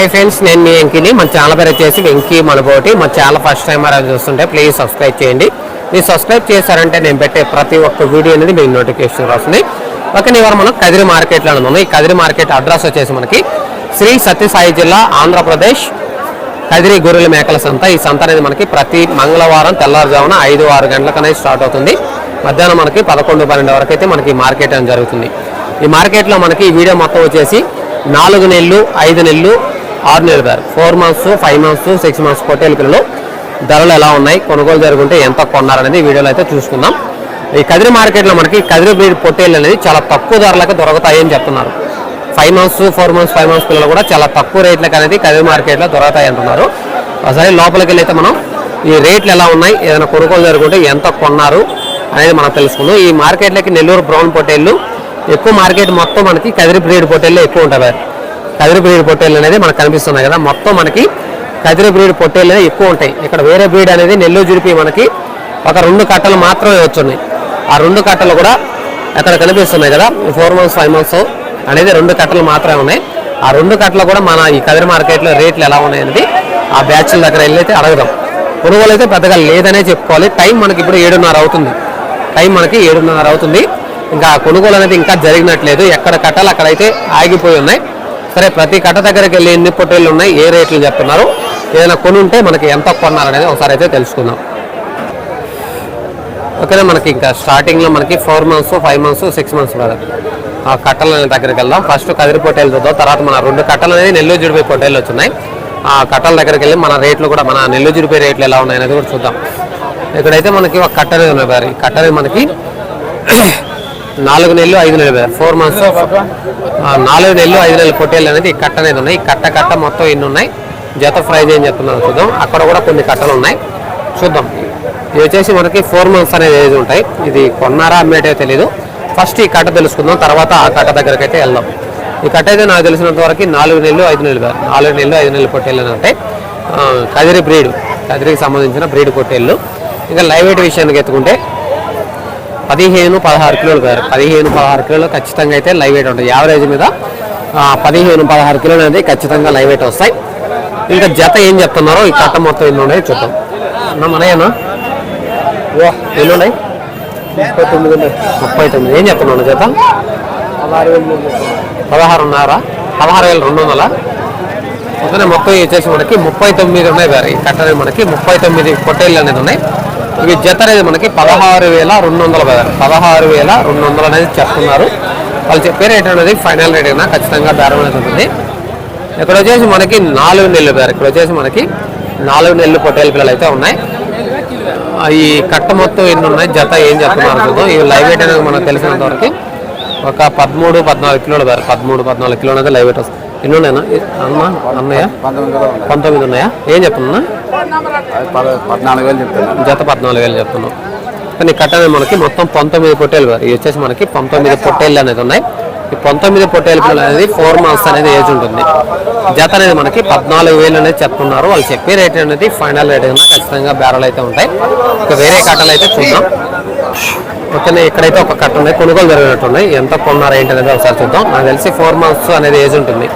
Hi friends నేను మీ వెంకీని. మన channel పేరు వచ్చేసి వెంకీ మనబోటి మన ఛానల్ ఫస్ట్ టైం అలా చూస్తుంటే ప్లీజ్ సబ్స్క్రైబ్ చేయండి. మీరు సబ్స్క్రైబ్ చేశారంటే నేను పెట్టే ప్రతి ఒక్క వీడియో అనేది మీకు నోటిఫికేషన్ వస్తుంది. ఓకే ఇవాళ మనం కదిరి మార్కెట్లో ఉన్నాము ఈ కదిరి మార్కెట్ అడ్రస్ వచ్చేసి మనకి శ్రీ సత్యసాయి జిల్లా ఆంధ్రప్రదేశ్ కదిరి గొర్రెల మేకల సంత. ఈ సంత అనేది మనకి ప్రతి మంగళవారం తెల్లవారుజామున ఐదు ఆరు గంటలకనే స్టార్ట్ అవుతుంది. మధ్యాహ్నం మనకి పదకొండు పన్నెండు వరకు అయితే మనకి మార్కెట్ అనేది జరుగుతుంది. ఈ మార్కెట్లో మనకి ఈ వీడియో మొత్తం వచ్చేసి నాలుగు నెలలు ఐదు నెలలు ఆరు నెలలు బ్యారు. Four months five months six months పొట్టేలు పిల్లలు ధరలు ఎలా ఉన్నాయి కొనుగోలు జరుగుంటే ఎంత కొన్నారనేది వీడియోలో అయితే చూసుకుందాం. ఈ కదిరి మార్కెట్లో మనకి కదిరి బ్రీడ్ పొట్టేళ్ళు అనేది చాలా తక్కువ ధరలకు దొరుకుతాయని చెప్తున్నారు. Five months four months five months పిల్లలు కూడా చాలా తక్కువ రేట్లకు అనేది కదిరి మార్కెట్లో దొరుకుతాయి అంటున్నారు. ఒకసారి లోపలికి వెళ్ళి అయితే మనం ఈ రేట్లు ఎలా ఉన్నాయి ఏదైనా కొనుగోలు జరుగుంటే ఎంత కొన్నారు అనేది మనం తెలుసుకుందాం. ఈ మార్కెట్లోకి నెల్లూరు బ్రౌన్ పొట్టేళ్ళు ఎక్కువ మార్కెట్ మొత్తం మనకి కదిరి బ్రీడ్ పొట్టేళ్ళు ఎక్కువ ఉంటాయి కదిరి బ్రీడ్ పొట్టేళ్ళు అనేది మనకు కనిపిస్తున్నాయి కదా. మొత్తం మనకి కదిరి బ్రీడ్ పొట్టేళ్ళు అనేవి ఎక్కువ ఉంటాయి. ఇక్కడ వేరే బ్రీడ్ అనేది నెల్లూరు జుడిపి మనకి ఒక రెండు కట్టలు మాత్రమే వచ్చున్నాయి. ఆ రెండు కట్టలు కూడా అక్కడ కనిపిస్తున్నాయి కదా? ఫోర్ మంత్స్ ఫైవ్ మంత్స్ అనేది రెండు కట్టలు మాత్రమే ఉన్నాయి. ఆ రెండు కట్టలు కూడా మన ఈ కదిరి మార్కెట్లో రేట్లు ఎలా ఉన్నాయి అనేది ఆ బ్యాచ్ల దగ్గర వెళ్ళి అయితే అడగదాం. కొనుగోలు అయితే పెద్దగా లేదనే చెప్పుకోవాలి. టైం మనకి ఇప్పుడు ఏడున్నర అవుతుంది. టైం మనకి ఏడున్నర అవుతుంది. ఇంకా కొనుగోలు అనేది ఇంకా జరిగినట్లేదు. ఎక్కడ కట్టాలి అక్కడైతే ఆగిపోయి ఉన్నాయి. సరే ప్రతి కట్ట దగ్గరికి వెళ్ళి ఎన్ని పొట్టేళ్ళు ఉన్నాయి ఏ రేట్లు చెప్తున్నారు ఏదైనా కొని ఉంటే మనకి ఎంత కొన్నారనేది ఒకసారి అయితే తెలుసుకుందాం. ఓకేనా మనకి ఇంకా స్టార్టింగ్లో మనకి four months five months six months కదా. ఆ కట్టల దగ్గరికి వెళ్దాం. ఫస్ట్ కదిరి పొట్టేలు చూద్దాం తర్వాత మన రెండు కట్టలు అనేది నెల్లూరు జుడిపోయి పొట్టేళ్ళు వచ్చినాయి. ఆ కట్టల దగ్గరికి వెళ్ళి మన రేట్లు కూడా మన నెల్లూరు జుడిపోయి రేట్లు ఎలా ఉన్నాయి అనేది కూడా చూద్దాం. ఇక్కడైతే మనకి ఒక కట్ట అనేది ఉన్నాయి బారి కట్ట మనకి నాలుగు నెలలు ఐదు నెలలు ఫోర్ మంత్స్ నాలుగు నెలలు ఐదు నెలలు పొట్టేళ్ళు అనేది ఈ కట్ట అనేది ఉన్నాయి కట్ట కట్ట మొత్తం ఎన్ని ఉన్నాయి? జత ప్రైజ్ ఏం చెప్తున్నాను చూద్దాం. అక్కడ కూడా కొన్ని కట్టలు ఉన్నాయి. చూద్దాం. ఇది వచ్చేసి మనకి ఫోర్ మంత్స్ అనేది ఏజ్ ఉంటాయి. ఇది కొన్నారా అమ్మేటే తెలియదు ఫస్ట్ ఈ కట్ట తెలుసుకుందాం. తర్వాత ఆ కట్ట దగ్గరికి అయితే వెళ్దాం. ఈ కట్ట అయితే నాకు తెలిసినంత వరకు నాలుగు నెలలు ఐదు నెలలు నాలుగు నెలలు ఐదు నెలలు పొట్టేళ్ళు ఆ, కదిరి బ్రీడ్. కదిరికి సంబంధించిన బ్రీడ్ పొట్టేళ్ళు ఇంకా లైవ్ వెయిట్ విషయానికి ఎత్తుకుంటే పదిహేను పదహారు కిలోలు గారు. పదిహేను పదహారు కిలోలు ఖచ్చితంగా అయితే లైవ్ వెయిట్ ఉంటుంది. యావరేజ్ మీద పదిహేను పదహారు కిలోలు అనేది ఖచ్చితంగా లైవ్ వెయిట్ వస్తాయి. ఇంకా జత ఏం చెప్తున్నారో ఈ కట్ట మొత్తం ఎన్ని ఉన్నాయి చూద్దాం. అన్న మనయ్యనా ఓ ఎన్ని ఉన్నాయి? ముప్పై తొమ్మిది ముప్పై తొమ్మిది. ఏం చెప్తున్నాను జత? పదహారున్నర. పదహారు వేల రెండు వందల? అందుకనే మొత్తం వచ్చేసి మనకి ముప్పై తొమ్మిది ఉన్నాయి గారు. ఈ కట్టనే మనకి ముప్పై తొమ్మిది పొట్టేళ్ళు అనేది ఉన్నాయి. ఇవి జత అనేది మనకి పదహారు వేల రెండు వందల పదహారు వేల రెండు వందలు అనేది చెప్తున్నారు. వాళ్ళు చెప్పే రేట్ అనేది ఫైనల్ రేట్ అయినా ఖచ్చితంగా బేరం అనేది ఉంటుంది. ఇక్కడ వచ్చేసి మనకి నాలుగు నెలలు గారు ఇక్కడ వచ్చేసి మనకి నాలుగు నెలలు పొట్టేలు పిల్లలు అయితే ఉన్నాయి. ఈ కట్ట మొత్తం ఎన్ని ఉన్నాయి? జత ఏం చెప్తున్నారు చూద్దాం. ఈ లైవ్ వెయిట్ అనేది మనకు తెలిసినంత వరకు ఒక పదమూడు పద్నాలుగు కిలోలు గారు పదమూడు పద్నాలుగు కిలోలు అనేది లైవ్ వెయిట్ వస్తుంది. ఎన్ని ఉన్నాయన్నా? అన్న అన్నయ్య? పంతొమ్మిది ఉన్నాయా? ఏం చెప్తున్నా? పద్నాలుగు వేలు చెప్తాను జత పద్నాలుగు వేలు చెప్తున్నాం. కానీ కట్ట అనేది మనకి మొత్తం పంతొమ్మిది పొట్టేలు ఇవి వచ్చేసి మనకి పంతొమ్మిది పొట్టేళ్ళు అనేది ఉన్నాయి. ఈ పంతొమ్మిది పొట్టేలు పిల్లలు అనేది ఫోర్ మంత్స్ అనేది ఏజ్ ఉంటుంది. జత అనేది మనకి పద్నాలుగు వేలు అనేది చెప్తున్నారు. వాళ్ళు చెప్పే రేట్ అనేది ఫైనల్ రేట్ అయినా ఖచ్చితంగా బేరాలు అయితే ఉంటాయి. ఇక వేరే కట్టలు అయితే చూద్దాం. ఓకేనా ఇక్కడైతే ఒక కట్ట ఉన్నాయి కొనుగోలు జరిగినట్టున్నాయి. ఎంత కొన్నారు ఏంటి అనేది ఒకసారి చూద్దాం. నాకు తెలిసి ఫోర్ మంత్స్ అనేది ఏజ్ ఉంటుంది.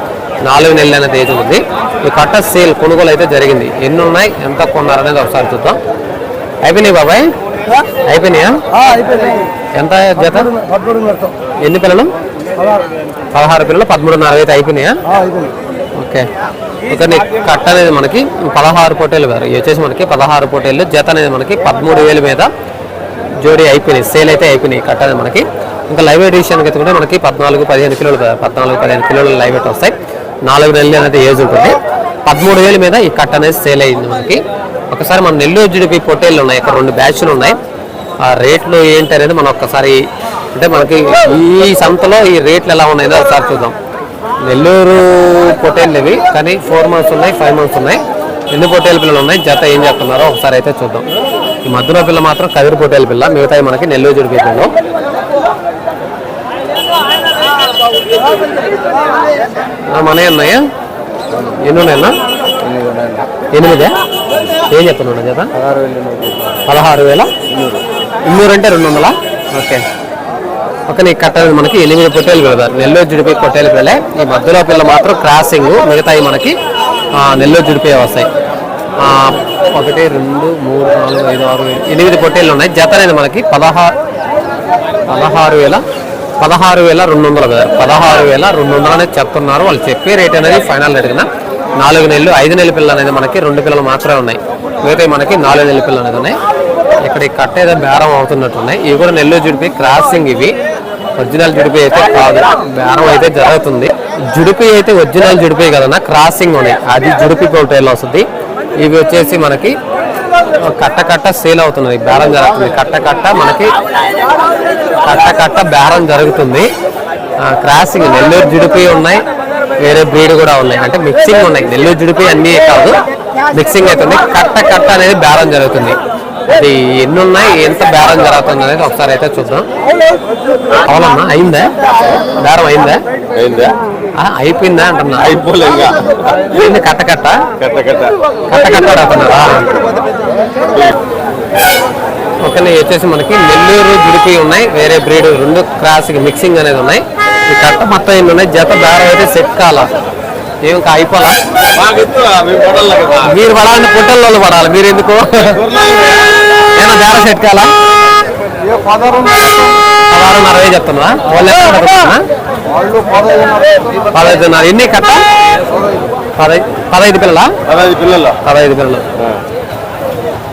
నాలుగు నెలలు అనేది ఏజ్ ఉంటుంది. ఈ కట్ట సేల్ కొనుగోలు అయితే జరిగింది. ఎన్ని ఉన్నాయి ఎంత కొన్నారు అనేది ఒకసారి చూద్దాం. అయిపోయినాయి బాబాయ్? అయిపోయినాయా? ఎంత జత? ఎన్ని పిల్లలు? పదహారు. పిల్లలు పదమూడున్నర అయితే అయిపోయినాయా? Okay okay. నీ కట్ట అనేది మనకి పదహారు పొట్టేలు గారు ఇవి వచ్చేసి మనకి పదహారు పొట్టేళ్ళు జత అనేది మనకి పదమూడు వేల మీద జోడీ అయిపోయినాయి. సేల్ అయితే అయిపోయినాయి కట్ట అనేది మనకి. ఇంకా లైవ్ వెయిట్ విషయానికి ఎత్తుకుంటే మనకి పద్నాలుగు పదిహేను కిలోలు కదా, పద్నాలుగు పదిహేను కిలోలు లైవ్ వెయిట్ వస్తాయి. నాలుగు నెలలు అనేది ఏజ్ ఉంటుంది. పదమూడు వేల మీద ఈ కట్ అనేది సేల్ అయింది మనకి. ఒకసారి మన నెల్లూరు జుడిపి పొట్టేళ్ళు ఉన్నాయి. ఇక్కడ రెండు బ్యాచ్లు ఉన్నాయి. ఆ రేట్లు ఏంటి అనేది మనం ఒక్కసారి అంటే మనకి ఈ సంతలో ఈ రేట్లు ఎలా ఉన్నాయో ఒకసారి చూద్దాం. నెల్లూరు పొట్టేళ్ళు ఇవి కానీ ఫోర్ మంత్స్ ఉన్నాయి ఫైవ్ మంత్స్ ఉన్నాయి. ఎన్ని పొట్టేలు పిల్లలు ఉన్నాయి? జత ఏం చెప్తున్నారో ఒకసారి అయితే చూద్దాం. ఈ మధ్యలో పిల్ల మాత్రం కదిరి పొట్టేలు పిల్ల మిగతాయి మనకి నెల్లూరు జుడిపి పిల్లలు మన ఉన్నాయా ఎన్ని ఉన్నాయన్నా ఎనిమిదే. ఏం చెప్తున్నాడు జత పదహారు వేల ఇన్నూరు అంటే రెండు వందలా ఓకే. ఒక నీ కట్ట మనకి ఎనిమిది పొట్టేలు పెడతారు. నెల్లూరు జుడిపి పొట్టేలు పిల్లలే ఈ మధ్యలో పిల్ల మాత్రం క్రాసింగ్. మిగతాయి మనకి నెల్లూరు జుడిపి వస్తాయి. ఒకటి రెండు మూడు నాలుగు ఐదు ఆరు ఎనిమిది పొట్టేళ్ళు ఉన్నాయి జత అనేది మనకి పదహారు పదహారు వేల పదహారు వేల రెండు వందలు కదా పదహారు వేల రెండు వందలు అనేది చెప్తున్నారు. వాళ్ళు చెప్పే రేట్ అనేది ఫైనల్ రేట్ కదా. నాలుగు నెలలు ఐదు నెలల పిల్లలు అనేది మనకి రెండు పిల్లలు మాత్రమే ఉన్నాయి. మిగతా మనకి నాలుగు నెలల పిల్లలు అనేది ఉన్నాయి. ఇక్కడ ఈ కట్ట ఏదో బేరం అవుతున్నట్టు ఉన్నాయి ఇవి కూడా నెల్లూరు జుడిపి క్రాసింగ్ ఇవి. ఒరిజినల్ జుడిపి అయితే కాదు. బేరం అయితే జరుగుతుంది. జుడిపి అయితే ఒరిజినల్ జుడిపి కదన్నా క్రాసింగ్ ఉన్నాయి. అది జుడిపి కోటైల్లో వస్తుంది. ఇవి వచ్చేసి మనకి కట్ట కట్ట సేల్ అవుతున్నది బేరం జరుగుతుంది. కట్ట కట్ట మనకి కట్ట కట్ట బేరం జరుగుతుంది. క్రాసింగ్ నెల్లూరు జుడిపి ఉన్నాయి వేరే బ్రీడ్ కూడా ఉన్నాయి. అంటే మిక్సింగ్ ఉన్నాయి. నెల్లూరు జుడిపి అన్నీ కాదు మిక్సింగ్ అవుతుంది. కట్ట కట్ట అనేది బేరం జరుగుతుంది. అది ఎన్ని ఉన్నాయి ఎంత బేరం జరుగుతుంది అనేది ఒకసారి అయితే చూద్దాం. అవునమ్మా అయిందా? బేరం అయిందా? అయిందా? ఆ, అయిపోయిందా అంటున్నా. అయిపోలే ఇంకా. అయింది కట్ట కట్ట? కట్ట కట్ట. కట్ట కట్ట అడుగుతున్నారా ఓకే వచ్చేసి మనకి నెల్లూరు జుడిపి ఉన్నాయి. వేరే బ్రీడ్ రెండు క్రాస్ మిక్సింగ్ అనేది ఉన్నాయి. ఈ కట్ట మొత్తం ఎన్ని ఉన్నాయి? జత బేరం అయితే సెట్ కాల? ఏం అయిపోలా మీరు పడాలని పుట్టల్లో పడాలి. మీరు ఎందుకు ఏమైనా బేరం సెట్ కాలా పదహారున్నర వేలు చెప్తున్నా? వాళ్ళు పదహైదున్నర. ఎన్ని కట్ట? పదహైదు పదహైదు పిల్లల? పదహైదు పిల్లలు. పదహైదు పిల్లలు.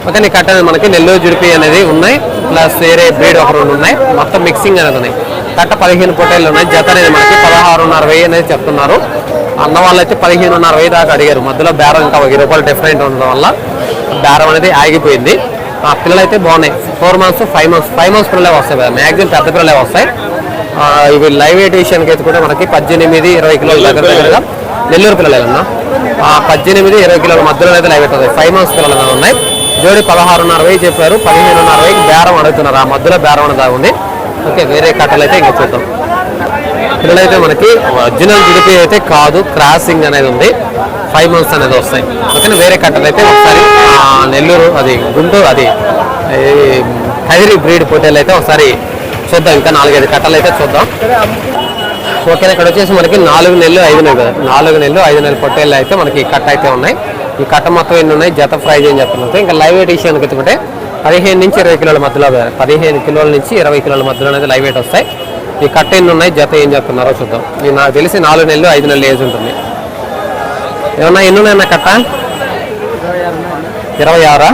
ఓకే నీ కట్ట మనకి నెల్లూరు జుడిపి అనేది ఉన్నాయి. ప్లస్ వేరే బ్రీడ్ ఒక రెండు ఉన్నాయి. మొత్తం మిక్సింగ్ అనేది ఉన్నాయి. కట్ట పదిహేను పొట్టేళ్ళు ఉన్నాయి. జత అనేది మనకి పదహారున్నర వెయ్యి అనేది చెప్తున్నారు. అన్న వాళ్ళు అయితే పదిహేనున్నర వెయ్యి దాకా అడిగారు. మధ్యలో బేరం ఇంకా వెయ్యి రూపాయలు డిఫరెంట్ ఉండడం వల్ల బేరం అనేది ఆగిపోయింది. ఆ పిల్లలు అయితే బాగున్నాయి. Four months five months five months పిల్లలే వస్తాయి కదా. మ్యాక్సిమం పెద్ద పిల్లలే వస్తాయి. ఇవి లైవ్ ఎడిషన్కి అయితే కూడా మనకి పద్దెనిమిది ఇరవై కిలోల దగ్గర దగ్గరగా నెల్లూరు పిల్లలేనా పద్దెనిమిది ఇరవై కిలోల మధ్యలో అయితే లైవ్ అవుతుంది ఫైవ్ మంత్స్ పిల్లలు అనేవి ఉన్నాయి. జోడి పదహారున్నర వెయ్యి చెప్పారు. పదిహేనున్నర వెయ్యికి బేరం అడుగుతున్నారు. ఆ మధ్యలో బేరం అనేది ఉంది ఓకే వేరే కట్టలు అయితే ఇంకా చూద్దాం. పిల్లలైతే మనకి ఒరిజినల్ జిడిపి అయితే కాదు. క్రాసింగ్ అనేది ఉంది. ఫైవ్ మంత్స్ అనేది వస్తాయి. ఓకేనా వేరే కట్టలు అయితే ఒకసారి నెల్లూరు అది గుంటూరు అది హైరీ కదిరి బ్రీడ్ పొట్టేలు అయితే ఒకసారి చూద్దాం. ఇంకా నాలుగైదు కట్టలు అయితే చూద్దాం. ఓకేనా ఇక్కడ వచ్చేసి మనకి నాలుగు నెలలు ఐదు నెలలు కదా నాలుగు నెలలు ఐదు నెలలు పొట్టేళ్ళు అయితే మనకి కట్ట అయితే ఉన్నాయి. ఈ కట్ట మొత్తం ఎన్ని ఉన్నాయి? జత ప్రైజ్ అని చెప్తున్నారు ఇంకా లైవ్ వెయిట్ విషయానికి ఎత్తుకుంటే పదిహేను నుంచి ఇరవై కిలోల మధ్యలో పదిహేను కిలోల నుంచి ఇరవై కిలోల మధ్యలో అనేది లైవ్ వెయిట్ వస్తాయి. ఈ కట్ట ఎన్ని ఉన్నాయి? జత ఏం చేస్తున్నారో చూద్దాం. ఇది నాకు తెలిసి నాలుగు నెలలు ఐదు నెలలు ఏజ్ ఉంటుంది. ఏమన్నా ఎన్ని ఉన్నాయన్న కట్ట? ఇరవై ఆరా?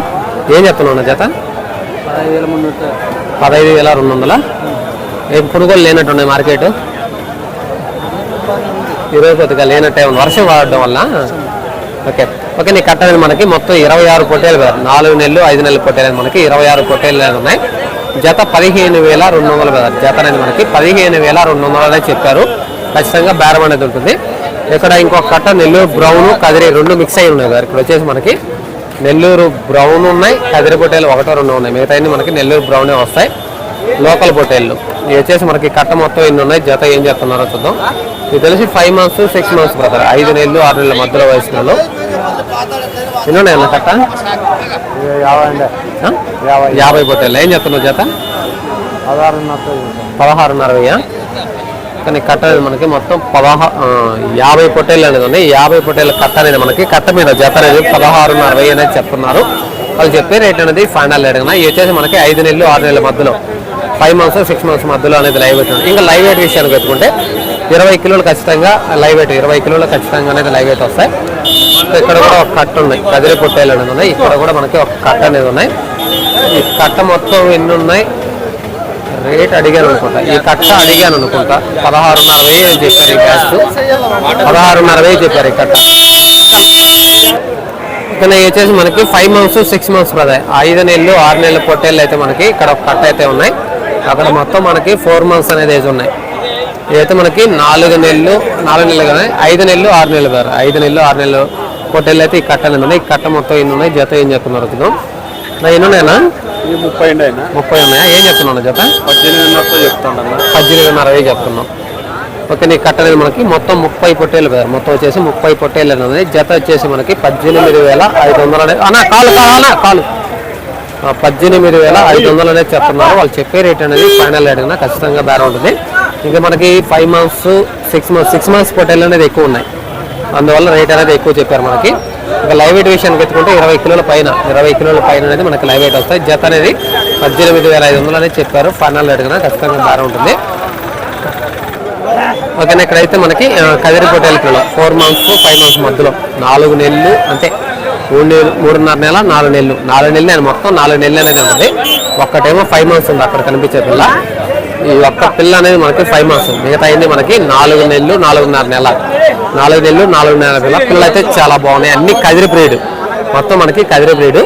ఏం చెప్తున్నావు జత? పదహైదు వేల రెండు వందల? ఏం కొనుగోలు లేనట్టున్నాయి మార్కెట్? ఈరోజు కొద్దిగా లేనట్టే ఉంది. వర్షం వాడడం వల్ల? ఓకే. ఓకే నీ కట్ట మనకి మొత్తం ఇరవై ఆరు పొట్టేలు కదా. నాలుగు నెలలు ఐదు నెలలు పొట్టేలు మనకి ఇరవై ఆరు పొట్టేలు ఉన్నాయి. జత పదిహేను వేల రెండు వందలు జత అనేది మనకి పదిహేను వేల రెండు వందలు అనేది చెప్పారు. ఖచ్చితంగా బేరం అనేది ఉంటుంది. ఇక్కడ ఇంకొక కట్ట నెల్లూరు బ్రౌన్ కదిరి రెండు మిక్స్ అయి ఉన్నాయి కదా ఇక్కడ వచ్చేసి మనకి నెల్లూరు బ్రౌన్ ఉన్నాయి కదిరి పొట్టేలు ఒకటో రెండు ఉన్నాయి. మిగతా మనకి నెల్లూరు బ్రౌనే వస్తాయి. లోకల్ పొట్టేళ్ళు ఇవి వచ్చేసి మనకి కట్ట మొత్తం ఎన్ని ఉన్నాయి? జత ఏం చేస్తున్నారో చూద్దాం. ఇది తెలిసి five months six months brother ఐదు నెలలు ఆరు నెలల మధ్యలో వయసులో ఎన్ని ఉన్నాయన్న కట్ట? యాభై పొట్టేళ్ళు ఏం చెప్తున్నావు జత? పదహారున్నర వెయ్యి కానీ కట్ట అనేది మనకి మొత్తం పదహా యాభై పొట్టేళ్ళు అనేది ఉన్నాయి. యాభై పొట్టేళ్ళ కట్ట అనేది మనకి కట్ట మీద జత అనేది పదహారున్నర వెయ్యి అనేది చెప్తున్నారు. వాళ్ళు చెప్పే రేట్ అనేది ఫైనల్ రేట్ కదా వచ్చేసి మనకి ఐదు నెలలు ఆరు నెలల మధ్యలో. ఫైవ్ మంత్స్ సిక్స్ మంత్స్ మధ్యలో అనేది లైవ్ వెయిట్ ఇంకా లైవ్ వెయిట్ విషయానికి పెట్టుకుంటే ఇరవై కిలోలు ఖచ్చితంగా లైవ్ వెయిట్ ఇరవై కిలోలు ఖచ్చితంగా అనేది లైవ్ వెయిట్ వస్తాయి. ఇక్కడ కూడా ఒక కట్ట ఉన్నాయి కదిరి పొట్టేలు అనేది ఉన్నాయి. ఇక్కడ కూడా మనకి ఒక కట్ట అనేది ఉన్నాయి. ఈ కట్ట మొత్తం ఎన్ని ఉన్నాయి? రేట్ అడిగాను అనుకుంటా. ఈ కట్ట అడిగాను అనుకుంటా. పదహారున్నర వెయ్యి అని చెప్పారు ఈ క్యాస్ట్ పదహారున్నర వెయ్యి చెప్పారు ఈ కట్ట ఇక్కడ వచ్చేసి మనకి ఫైవ్ మంత్స్ సిక్స్ మంత్స్ పదాయి ఐదు నెలలు ఆరు నెలల పొట్టేళ్ళు అయితే మనకి ఇక్కడ ఒక కట్ట అయితే ఉన్నాయి. అక్కడ మొత్తం మనకి ఫోర్ మంత్స్ అనేది ఏజ్ ఉన్నాయి. ఇదైతే మనకి నాలుగు నెలలు నాలుగు నెలలు కానీ ఐదు నెలలు ఆరు నెలలు గారు ఐదు నెలలు ఆరు నెలలు పొట్టేళ్ళు అయితే ఈ కట్ట అనేది ఉన్నాయి? ఈ కట్ట మొత్తం ఎన్ని ఉన్నాయి? జత ఏం చెప్తున్నారు చూద్దాం నా ఎన్ని ఉన్నాయన్నా? ముప్పై ముప్పై ఉన్నాయా? ఏం చెప్తున్నాను జత? పద్దెనిమిదిన్నర వేలు చెప్తున్నాం ఓకే నీ కట్ట అనేది మనకి మొత్తం ముప్పై పొట్టేలు కదా. మొత్తం వచ్చేసి ముప్పై పొట్టేలు అనేది జత వచ్చేసి మనకి పద్దెనిమిది వేల ఐదు వందలు అనేది అన్న కాలు కాలు అన్న కాలు. పద్దెనిమిది వేల ఐదు వందలు అనేది చెప్తున్నారు. వాళ్ళు చెప్పే రేట్ అనేది ఫైనల్ రేట్ కన్నా ఖచ్చితంగా బేరం ఉంటుంది. ఇంకా మనకి five months six months six months పొట్టేలు అనేది ఎక్కువ ఉన్నాయి. అందువల్ల రేట్ అనేది ఎక్కువ చెప్పారు మనకి. ఇంకా లైవ్ వెయిట్ విషయానికి ఎత్తుకుంటే ఇరవై కిలోల పైన ఇరవై కిలోల పైన అనేది మనకి లైవ్ వెయిట్ వస్తాయి. జత అనేది పద్దెనిమిది వేల ఐదు వందలు అనేది చెప్పారు. ఫైనల్ రేట్ కన్నా ఖచ్చితంగా బేరం ఉంటుంది. ఓకేనా ఇక్కడైతే మనకి Kadiri పొట్టేల kilo four months five months మధ్యలో నాలుగు నెలలు అంటే మూడు నెలలు మూడున్నర నెల నాలుగు నెలలు. నాలుగు నెలలు నేను మొత్తం నాలుగు నెలలు అనేది ఉంటుంది. ఒక్కటేమో ఫైవ్ మంత్స్ ఉంది అక్కడ కనిపించే పిల్ల. ఈ ఒక్క పిల్ల అనేది మనకి ఫైవ్ మంత్స్ మిగతా అయింది మనకి నాలుగు నెలలు నాలుగున్నర నెల. నాలుగు నెలలు నాలుగున్నర పిల్ల పిల్లలు అయితే చాలా బాగున్నాయి. అన్ని కదిరి బ్రీడ్ మొత్తం మనకి కదిరి బ్రీడ్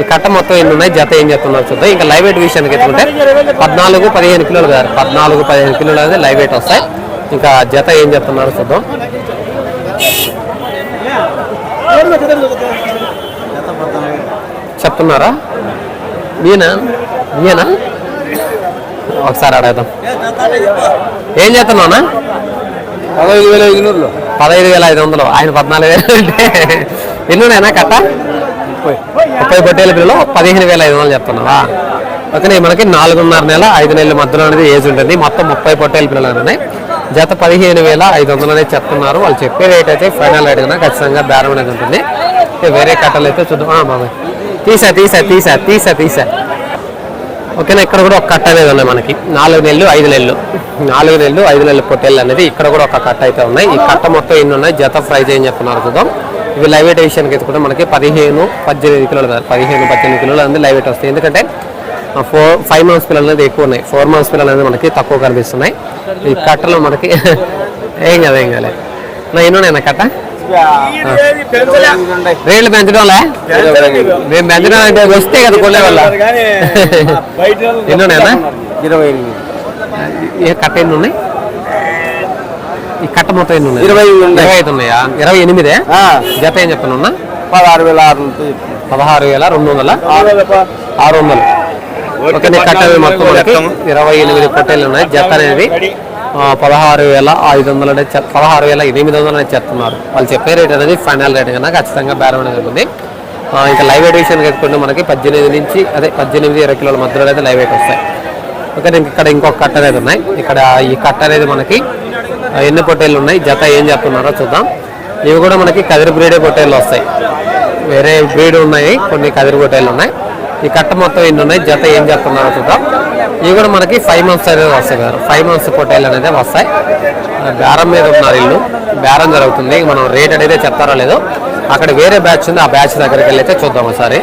ఈ కట్ట మొత్తం ఎన్ని ఉన్నాయి? జత ఏం చెప్తున్నారు చూద్దాం. ఇంకా లైవ్ వెయిట్ విషయానికి ఎత్తుకుంటే పద్నాలుగు పదిహేను కిలోలు కాదు పద్నాలుగు పదిహేను కిలోలు అనేది లైవ్ వెయిట్ వస్తాయి. ఇంకా జత ఏం చెప్తున్నారు చూద్దాం. చెప్తున్నారా? మీనా? మీనా? ఒకసారి అడగదాం. ఏం చేస్తున్నావునా పదహైదు వేల ఐదు నూరులో పదహైదు వేల ఐదు వందలు. ఆయన పద్నాలుగు వేలు అంటే ఎన్నున్నాయినా కట్ట? ముప్పై. పొట్టేల పిల్లలు పదిహేను వేల ఐదు వందలు చెప్తున్నావా? ఓకే మనకి నాలుగున్నర నెల ఐదు నెలల మధ్యలో అనేది ఏజ్ ఉంటుంది. మొత్తం ముప్పై పొట్టేల పిల్లలు ఉన్నాయి. జత పదిహేను వేల ఐదు వందలు అనేది చెప్తున్నారు. వాళ్ళు చెప్పే రేట్ అయితే ఫైనల్ రేట్ కన్నా ఖచ్చితంగా బేరం అనేది ఉంటుంది. వేరే కట్టలు అయితే చూద్దాం. బాబాయ్. తీసా తీసా తీసా తీసా తీసా. ఓకేనా ఇక్కడ కూడా ఒక కట్ట అనేది ఉన్నాయి మనకి. నాలుగు నెలలు ఐదు నెలలు. నాలుగు నెలలు ఐదు నెలలు పొట్టేళ్ళు అనేది ఇక్కడ కూడా ఒక కట్ట అయితే ఉన్నాయి. ఈ కట్ట మొత్తం ఎన్ని ఉన్నాయి? జత ఫ్రై చేయని చెప్తున్నారు చూద్దాం. ఇవి లైవ్ వెయిట్ విషయానికి మనకి పదిహేను పద్దెనిమిది కిలోలు కాదు పదిహేను పద్దెనిమిది కిలోలు అనేది లైవ్ వెయిట్ వస్తాయి. ఎందుకంటే ఫోర్ ఫైవ్ మంత్స్ పిల్లలు అనేది ఎక్కువ ఉన్నాయి. ఫోర్ మంత్స్ పిల్లలు అనేది మనకి తక్కువ కనిపిస్తున్నాయి. ఈ కట్టలో మనకి ఏం కదా ఏం కాలే నా ఎన్ని ఉన్నాయి నా కట్ట? రేట్లు పెంచడంలే? మేము పెంచడం అంటే వస్తే కదా కొనే వల్ల ఎన్ని ఉన్నాయన్నా ఇరవై ఎనిమిది. ఏ కట్ట ఎన్ని ఉన్నాయి? ఈ కట్ట మొత్తం ఎన్ని ఉన్నాయి? ఇరవై. ఇరవై ఐదు ఉన్నాయా? ఇరవై ఎనిమిదే? జత ఏం చెప్పను ఉన్నా పదహారు వేల ఆరు పదహారు వేల రెండు వందల? ఆరు వందలు ఓకే కట్ట మొత్తం ఇరవై ఎనిమిది పొట్టేలు ఉన్నాయి. జత అనేది పదహారు వేల ఐదు వందలు అనేది పదహారు వేల ఎనిమిది వందలు అనేది చెప్తున్నారు వాళ్ళు చెప్పే రేట్ అనేది ఫైనల్ రేట్ కన్నా ఖచ్చితంగా బేరం అనేది ఉంటుంది ఇంకా లైవ్ వెయిట్ విషయానికి ఎత్తుకుంటే మనకి పద్దెనిమిది నుంచి అదే పద్దెనిమిది ఇరవై కిలోల మధ్యలో అయితే లైవ్ వెయిట్ వస్తాయి. ఓకే ఇక్కడ ఇంకొక కట్ట అనేది ఉన్నాయి. ఇక్కడ ఈ కట్ట అనేది మనకి ఎన్ని పొట్టేళ్ళు ఉన్నాయి జత ఏం చెప్తున్నారో చూద్దాం. ఇవి కూడా మనకి కదిరి బ్రీడే పొట్టేళ్ళు వస్తాయి. వేరే బ్రీడ్ ఉన్నాయి కొన్ని కదిరి పొట్టేళ్ళు ఉన్నాయి. ఈ కట్ట మొత్తం ఎన్ని ఉన్నాయి జత ఏం చెప్తున్నారో చూద్దాం. ఇవి కూడా మనకి ఫైవ్ మంత్స్ అనేది వస్తాయి కదా ఫైవ్ మంత్స్ పొట్టేళ్ళు అనేది వస్తాయి. ఆ, బేరం మీద ఉన్నారు ఇల్లు బేరం జరుగుతుంది. మనం రేట్ అనేది చెప్తారో లేదో అక్కడ వేరే బ్యాచ్ ఉంది. ఆ బ్యాచ్ దగ్గరికి వెళ్ళి అయితే చూద్దాం ఒకసారి.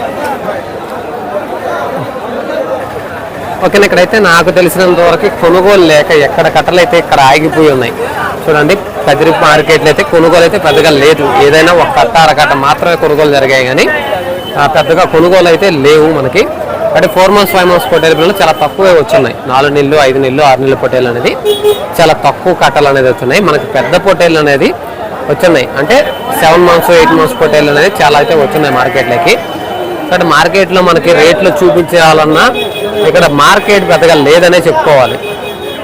ఓకే ఇక్కడైతే నాకు తెలిసినంత వరకు కొనుగోలు లేక ఎక్కడ కట్టలు అయితే ఇక్కడ ఆగిపోయి ఉన్నాయి. చూడండి కదిరి మార్కెట్లో అయితే కొనుగోలు అయితే పెద్దగా లేదు. ఏదైనా ఒక కట్ట అరకట్ట మాత్రమే కొనుగోలు జరిగాయి కానీ పెద్దగా కొనుగోలు అయితే లేవు మనకి. అంటే ఫోర్ మంత్స్ ఫైవ్ మంత్స్ పొట్టేల పిల్లలు చాలా తక్కువే వచ్చున్నాయి నాలుగు నెలలు ఐదు నెలలు ఆరు నెలల పొట్టేలు అనేది చాలా తక్కువ కట్టలు అనేది వచ్చున్నాయి మనకి పెద్ద పొట్టేలు అనేది వచ్చున్నాయి అంటే సెవెన్ మంత్స్ ఎయిట్ మంత్స్ పొట్టేలు అనేది చాలా అయితే వచ్చున్నాయి మార్కెట్లోకి. ఇక్కడ మార్కెట్లో మనకి రేట్లు చూపించాలన్నా ఇక్కడ మార్కెట్ పెద్దగా లేదనే చెప్పుకోవాలి.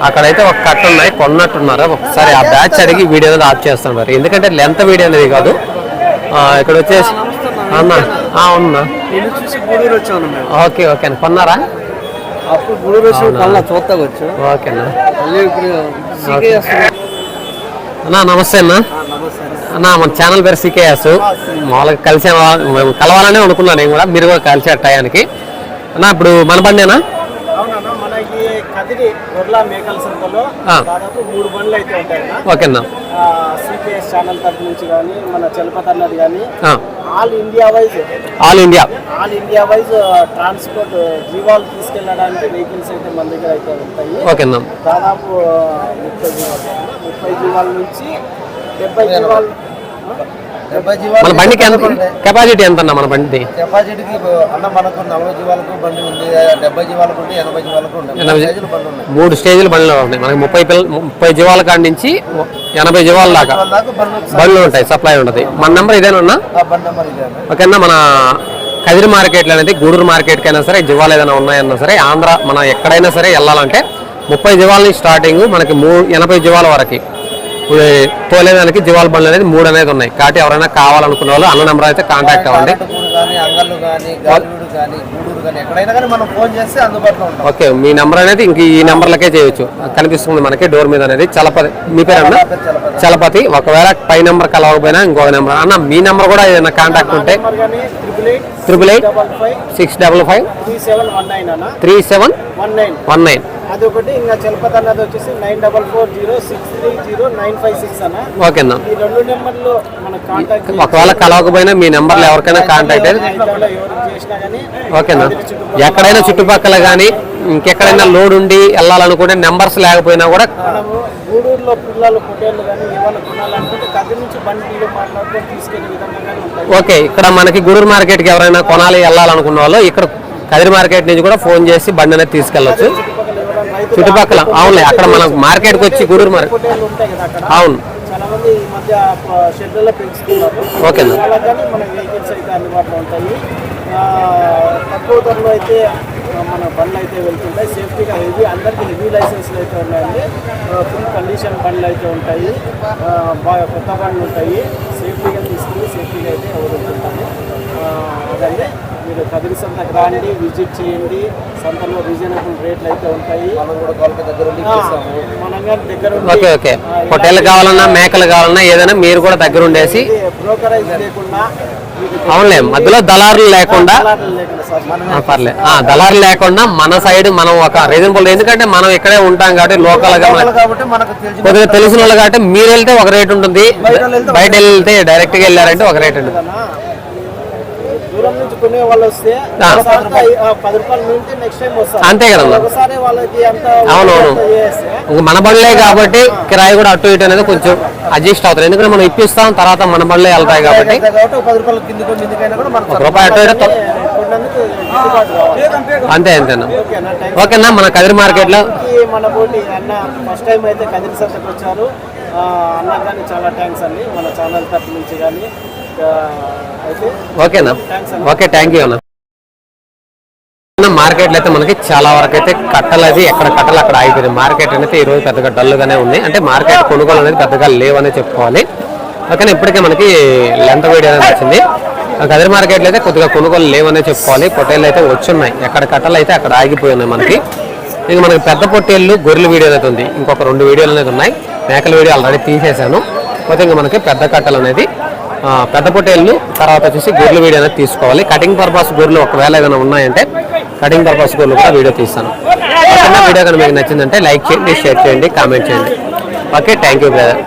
అక్కడైతే ఒక కట్ట ఉన్నాయి కొన్నట్టున్నారు. ఒకసారి ఆ బ్యాచ్ అడిగి వీడియో అనేది ఆఫ్ చేస్తున్నారు ఎందుకంటే లెంత్ వీడియో అనేది కాదు. ఇక్కడ వచ్చేసి అన్నా. అవునా నేను చూసి గూడూరు వచ్చాను మేము. ఓకే ఓకే అన్న. కొన్నారా? అప్పుడు గూడూరు వచ్చి మళ్ళీ చూస్తాకు వచ్చు. ఓకేనా మళ్ళీ ఇప్పుడు అన్నా నమస్తే అన్న. అన్న. మన ఛానల్ పేరు సికేఎస్ మామూలుగా కలిసే మేము కలవాలనే అనుకున్నాను నేను కూడా. మీరు కూడా కలిసే టయానికి. అన్న ఇప్పుడు మన బండేనా? మనకి కదిరి మేకల సంతలో. దాదాపు మూడు బండ్లు అయితే ఉంటాయన్న. ఓకేనా సిపిఎస్ ఛానల్ తరఫు నుంచి కానీ మన చలపతి అన్నది కానీ all India wise all India. All India wise transport జీవాలు తీసుకెళ్ళడానికి వెహికల్స్ అయితే మన దగ్గర అయితే ఉంటాయి. ఓకేనా దాదాపు ముప్పై జీవాలు. ముప్పై జీవాల నుంచి డెబ్బై జీవాలు. మన బండికి ఎంత కెపాసిటీ ఎంత అన్న మన బండి కెపాసిటీకి అన్న మనకు నలభై జీవాలకు బండి ఉంది. డెబ్బై జీవాలకు ఉంది ఎనభై జీవాలకు ఉంది మూడు స్టేజ్లు బండ్లు ఉన్నాయి. మనకి ముప్పై పిల్ల ముప్పై జీవాల కాడి నుంచి ఎనభై జీవాల దాకా. బండ్లు ఉంటాయి సప్లై ఉంటుంది. మన నెంబర్ ఇదేనా ఆ బండి నెంబర్ ఇదే అన్న. ఓకేనా మన కదిరి మార్కెట్లో అనేది గూడూరు మార్కెట్కి అయినా సరే జీవాలు ఏదైనా ఉన్నాయన్నా సరే ఆంధ్ర మనం ఎక్కడైనా సరే వెళ్ళాలంటే ముప్పై జీవాల నుంచి స్టార్టింగ్ మనకి మూ ఎనభై జీవాల వరకు. తోలేదానికి జీవాల బండ్లు అనేది మూడు అనేది ఉన్నాయి. కాబట్టి ఎవరైనా కావాలనుకున్న వాళ్ళు అన్న నెంబర్ అయితే కాంటాక్ట్ అవ్వండి. కారటపూడి కానీ ఎక్కడైనా కానీ మనం ఫోన్ చేస్తే అందుబాటులో ఉంటాం. ఓకే మీ నెంబర్ అనేది ఇంక ఈ నెంబర్లకే చేయొచ్చు. కనిపిస్తుంది మనకి డోర్ మీద అనేది చలపతి. మీ పేరు అన్న? చలపతి. ఒకవేళ పై నెంబర్ కలవకపోయినా ఇంకొక నెంబర్. అన్న మీ నెంబర్ కూడా ఏదైనా కాంటాక్ట్ ఉంటే triple eight six double five three seven one nine అన్న. Three seven one nine one nine అదొకటి ఇంకా చలపతి అన్నది వచ్చేసి nine double four zero six three zero nine five six అన్న. ఓకే అన్న. ఈ రెండు నెంబర్లు మన కాంటాక్ట్ ఒకవేళ కలవకపోయినా మీ నెంబర్లు ఎవరికైనా కాంటాక్ట్ ఓకేనా ఎక్కడైనా చుట్టుపక్కల కానీ ఇంకెక్కడైనా లోడ్ ఉండి వెళ్ళాలనుకుంటే నెంబర్స్ లేకపోయినా కూడా పిల్లలు కానీ ఏమైనా కొనాలనుకుంటే కది నుంచి బండిలో మాట్లాడుకొని తీసుకెళ్ళే విధంగా కానీ ఉంటాయి. ఓకే ఇక్కడ మనకి గూడూరు మార్కెట్కి ఎవరైనా కొనాలి వెళ్ళాలనుకున్న వాళ్ళు ఇక్కడ కదిరి మార్కెట్ నుంచి కూడా ఫోన్ చేసి బండి అనేది తీసుకెళ్ళొచ్చు. చుట్టుపక్కల అవునులే అక్కడ మనం మార్కెట్కి వచ్చి గూడూరు మార్కెట్. అవును. మన వెహికల్స్ అయితే అందుబాటులో ఉంటాయి. ఆ, తక్కువ ధరలో అయితే మన బండ్లు అయితే వెళ్తుంటాయి. సేఫ్టీగా హెవీ అందరికీ హెవీ లైసెన్స్లు అయితే ఉన్నాయండి. ఫుల్ కండిషన్ బండ్లు అయితే ఉంటాయి బాగా కొత్త బండ్లు ఉంటాయి. సేఫ్టీగా తీసుకుని సేఫ్టీగా అయితే వదులుతుంటాము అదండి. మీరు కదిరి సంతకు రాండి విజిట్ చేయండి. సంతలో రీజనబుల్ రేట్లు అయితే ఉంటాయి. మనం దగ్గర కానీ ఓకే కావాలన్నా మేకలు కావాలన్నా ఏదైనా మీరు కూడా దగ్గర ఉండేసి ఇది బ్రోకరేజ్ లేకుండా అవునులే మధ్యలో దళారులు లేకుండా పర్లే. దళారులు లేకుండా మన సైడ్ మనం ఒక రీజనబుల్ ఎందుకంటే మనం ఇక్కడే ఉంటాం కాబట్టి లోకల్గా కొద్దిగా తెలిసిన వాళ్ళు కాబట్టి మీరు వెళ్తే ఒక రేట్ ఉంటుంది. బయట వెళ్తే డైరెక్ట్గా వెళ్ళారంటే ఒక రేట్ ఉంటుంది. కదన్నా. దూరం నుంచి కొనే వాళ్ళు వస్తే పది రూపాయలు నెక్స్ట్ టైం వస్తారు. అంతే కదమ్మా. ఒకసారి వాళ్ళకి అవునవును. ఇంక మన బండ్లే కాబట్టి కిరాయి కూడా అటు ఇటు అనేది కొంచెం అడ్జస్ట్ అవుతుంది ఎందుకంటే మనం ఇప్పిస్తాం తర్వాత మన బండ్లే వెళ్తాయి కాబట్టి పది రూపాయలు కిందికి ఒక రూపాయి అటు ఇటు అంతే అంతేనా ఓకేనా మన కదిరి మార్కెట్లో ఈ మన పోటీ అన్న ఫస్ట్ టైం అయితే కదిరి సంతకు వచ్చారు. అన్న కానీ చాలా థ్యాంక్స్ అండి. మన ఛానల్ తరఫు నుంచి కానీ ఓకేనా? ఓకే థ్యాంక్ యూ అన్న. మార్కెట్లో అయితే మనకి చాలా వరకు అయితే కట్టలు అది ఎక్కడ కట్టలు అక్కడ ఆగిపోయింది మార్కెట్ అనేది ఈ రోజు పెద్దగా డల్గానే ఉంది. అంటే మార్కెట్ కొనుగోలు అనేది పెద్దగా లేవనే చెప్పుకోవాలి. ఓకేనా? ఇప్పటికే మనకి లెంత్ వీడియో అనేది వచ్చింది. గదిరి మార్కెట్లో అయితే కొద్దిగా కొనుగోలు లేవనే చెప్పుకోవాలి. పొట్టేళ్ళు అయితే వచ్చున్నాయి. ఎక్కడ కట్టలు అయితే అక్కడ ఆగిపోయి ఉన్నాయి మనకి. ఇంక మనకి పెద్ద పొట్టేళ్ళు గొర్రెల వీడియో అనేది ఉంది. ఇంకొక రెండు వీడియోలు అనేది ఉన్నాయి. మేకల వీడియో ఆల్రెడీ తీసేశాను. పోతే ఇంకా మనకి పెద్ద కట్టలు అనేది పెద్ద పొట్టేళ్ళు తర్వాత వచ్చేసి గొర్రెలు వీడియో అనేది తీసుకోవాలి. కటింగ్ పర్పస్ గొర్రెలు ఒకవేళ ఏదైనా ఉన్నాయంటే కటింగ్ పర్పస్ గొర్రెలు కూడా వీడియో తీస్తాను. వీడియో కనుక మీకు నచ్చిందంటే లైక్ చేయండి షేర్ చేయండి కామెంట్ చేయండి. Okay thank you brother